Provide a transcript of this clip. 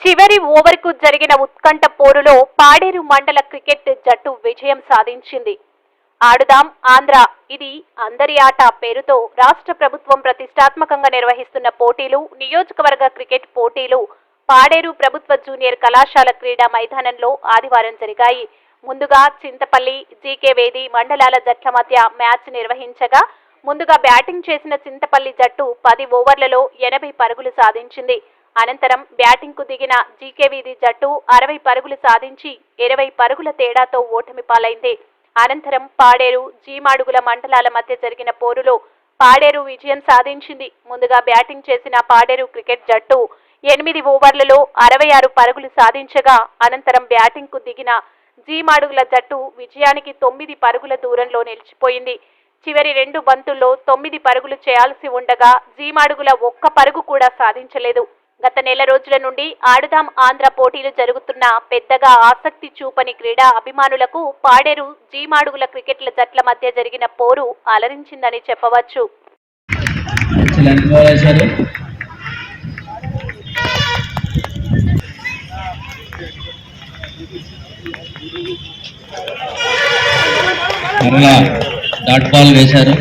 చివరి ఓవర్కు జరిగిన ఉత్కంఠ పోరులో పాడేరు మండల క్రికెట్ జట్టు విజయం సాధించింది. ఆడుదాం ఆంధ్ర. ఇది అందరి ఆట పేరుతో రాష్ట్ర ప్రభుత్వం ప్రతిష్టాత్మకంగా నిర్వహిస్తున్న పోటీలు నియోజకవర్గ క్రికెట్ పోటీలు. పాడేరు ప్రభుత్వ జూనియర్ కళాశాల క్రీడా మైదానంలో ఆదివారం జరిగాయి. ముందుగా చింతపల్లి జీకే వేది మండలాల జట్ల మధ్య మ్యాచ్ నిర్వహించగా ముందుగా బ్యాటింగ్ చేసిన చింతపల్లి జట్టు పది ఓవర్లలో ఎనభై పరుగులు సాధించింది. అనంతరం బ్యాటింగ్కు దిగిన జీకే వీధి జట్టు అరవై పరుగులు సాధించి ఇరవై పరుగుల తేడాతో ఓటమి పాలైంది. అనంతరం పాడేరు జీమాడుగుల మండలాల మధ్య జరిగిన పోరులో పాడేరు విజయం సాధించింది. ముందుగా బ్యాటింగ్ చేసిన పాడేరు క్రికెట్ జట్టు ఎనిమిది ఓవర్లలో అరవై ఆరు పరుగులు సాధించగా అనంతరం బ్యాటింగ్కు దిగిన జీమాడుగుల జట్టు విజయానికి తొమ్మిది పరుగుల దూరంలో నిలిచిపోయింది. చివరి రెండు బంతుల్లో తొమ్మిది పరుగులు చేయాల్సి ఉండగా జీమాడుగుల ఒక్క పరుగు కూడా సాధించలేదు. గత నెల రోజుల నుండి ఆడుదాం ఆంధ్ర పోటీలు జరుగుతున్న పెద్దగా ఆసక్తి చూపని క్రీడా అభిమానులకు పాడేరు జీమాడుగుల క్రికెట్ల జట్ల మధ్య జరిగిన పోరు అలరించిందని చెప్పవచ్చు. డాట్ బాల్ వేశారు.